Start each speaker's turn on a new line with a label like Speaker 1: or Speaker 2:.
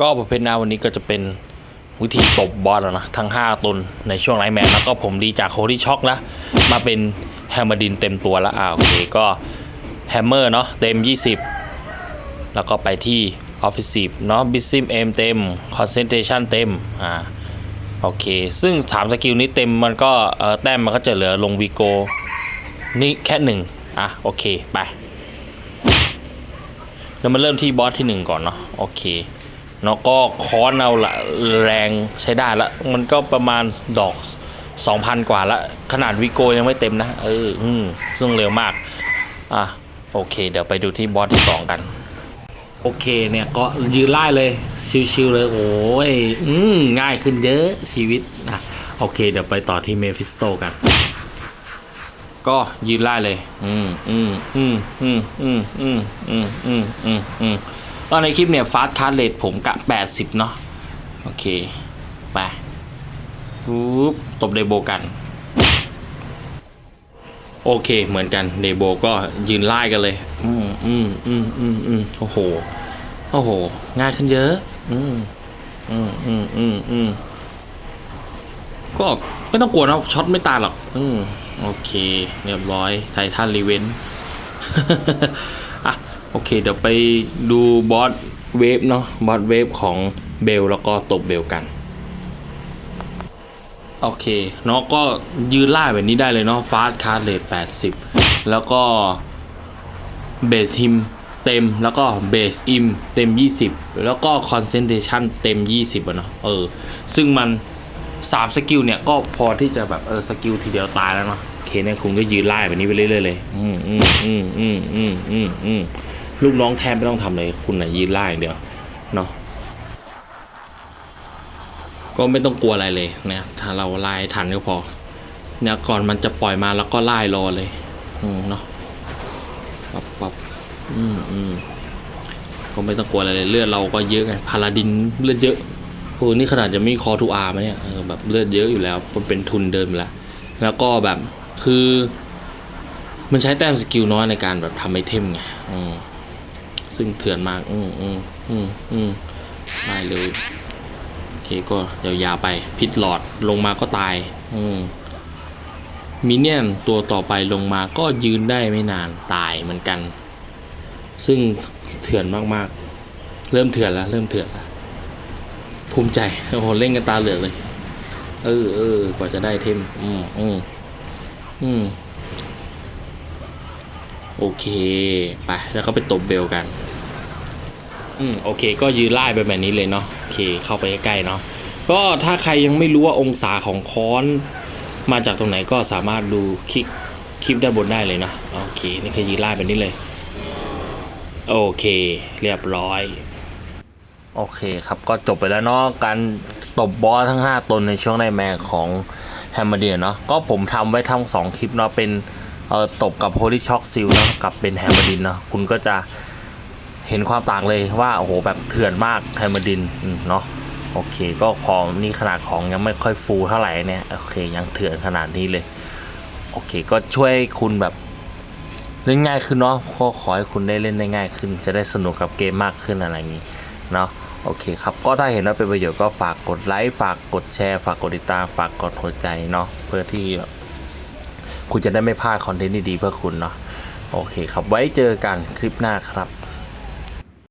Speaker 1: ก็ประเภทหน้าวันนี้ก็จะเป็นวิธีตบบอสแล้วนะ ทั้ง 5ตนในช่วงไลท์แมนแล้วก็ผมดีจากโฮลี่ช็อกนะมาเป็นแฮมเมอร์ดินเต็มตัวแล้วอ่าโอเคก็แฮมเมอร์เนาะเต็ม 20 แล้วก็ไปที่ Offensive เนาะ b i s i m Aim เต็ม Concentration เต็มอ่าโอเค ซึ่ง 3 สกิลนี้เต็มมันก็เออแต้มมันก็จะเหลือลงวีโกนี่แค่หนึ่งอะโอเค ไป เรามาเริ่มที่บอสที่หนึ่งก่อนเนาะโอเค เนาะก็ค้อนเอาละแรงใช้ได้ละมันก็ประมาณดอก 2,000 กว่าละขนาดวิโกยังไม่เต็มนะ เอออืมซึ่งเร็วมาก อะ โอเค เดี๋ยวไปดูที่บอสที่ 2 กัน โอเคเนี่ยก็ยืนไล่เลย ชิวๆเลย โอ้ยอืมง่ายขึ้นเยอะชีวิตอะโอเค เดี๋ยวไปต่อที่เมฟิสโตกัน ก็ยืนไล่เลย อืมอืมอืมอืมอืมอืมอืมอืมอืม ตอนในคลิปเนี่ยฟาสต์คาร์เรทผมกะ 80 เนาะโอเค ไปปุ๊บตบเดโบกัน โอเคเหมือนกันเดโบก็ยืนไล่กันเลย อืมอืมอืมอืมอืมโอ้โห โอ้โห ง่ายขึ้นเยอะ อืมอืมอืมอืมอืมก็ไม่ต้องกลัวนะช็อตไม่ตายหรอก อืมโอเค เรียบร้อย ไททันรีเวน อะโอเค เดี๋ยวไปดูบอสเวฟเนาะบอสเวฟของเบลแล้วก็ตบเบลกัน โอเคเนาะก็ยืนไล่แบบนี้ได้เลยเนาะฟาสคาร์เรท80แล้วก็เบสฮิมเต็มแล้วก็เบสอิมเต็ม 20 แล้วก็คอนเซนเทชันเต็ม 20อะเนาะเออ ซึ่งมัน 3 สกิลเนี่ย ก็พอที่จะแบบ เออ สกิลทีเดียวตายแล้วเนาะ เคเนี่ยคุณก็ยืนไล่แบบนี้ไปเรื่อยๆเลย อืมอืมอืมอืมอืมอืมอืมลูกน้องแทบไม่ต้องทำเลยคุณน่ะยืนไล่อย่างเดียวเนาะก็ไม่ต้องกลัวอะไรเลยนะถ้าเราไล่ทันก็พอเนี่ยก่อนมันจะปล่อยมาแล้วก็ไล่รอเลยอืมเนาะปับปับอืมอืมก็ไม่ต้องกลัวอะไรเลยเลือดเราก็เยอะไงพาราดินเลือดเยอะโอ้นี่ขนาดจะไมีคอทูอาร์ไหมเนี่ยแบบเลือดเยอะอยู่แล้วมันเป็นทุนเดิมแล้ว แล้วก็แบบ คือมันใช้แต้มสกิลน้อยในการแบบทำไอเทมไงซึ่งเถื่อนมาก อืมอืมอืมอืมได้เลยโอเคก็ยาวๆไป พิษหลอดลงมาก็ตาย อืมมินเนี่ยนตัวต่อไปลงมาก็ยืนได้ไม่นานตายเหมือนกัน ซึ่งเถื่อนมากๆ เริ่มเถื่อนแล้ว เริ่มเถื่อนแล้วภูมิใจโอ้โหเล่นกันตาเหลือกเลย เออเออกว่าจะได้เทม อืมอืม อืม โอเค ไป แล้วก็ไปตบเบลกัน อืม โอเค ก็ยืนไล่ไปแบบนี้เลยเนาะ โอเค เข้าไปใกล้ๆเนาะ ก็ถ้าใครยังไม่รู้ว่าองศาของค้อนมาจากตรงไหนก็สามารถดูคลิปคลิปด้านบนได้เลยเนาะโอเค นี่คือยืนไล่แบบนี้เลย โอเค เรียบร้อยโอเคครับก็จบไปแล้วเนาะการตบบอสทั้ง 5 ตนในช่วงในแมนของ แฮมเมอร์เดียเนาะก็ผมทำไว้ทั้งสองคลิปเนาะเป็นเอ่อตบกับโฮลี่ช็อคซิลเนาะกับเป็นแฮมเมอร์ดินเนาะคุณก็จะเห็นความต่างเลยว่าโอ้โหแบบเถื่อนมากไฮมาดินเนาะโอเค ก็ของนี่ขนาดของยังไม่ค่อยฟูเท่าไหร่เนี่ยโอเคยังเถื่อนขนาดนี้เลย โอเค ก็ช่วยคุณแบบเล่นง่ายขึ้นเนาะก็ขอให้คุณได้เล่นได้ง่ายขึ้น จะได้สนุกกับเกมมากขึ้นอะไรอย่างนี้เนาะ โอเคครับก็ถ้าเห็นว่าเป็นประโยชน์ก็ฝากกดไลค์ฝากกดแชร์ ฝากกดติดตามฝากกดหัวใจเนาะเพื่อที่คุณจะได้ไม่พลาดคอนเทนต์ดีๆเพื่อคุณเนาะโอเคครับไว้เจอกันคลิปหน้าครับ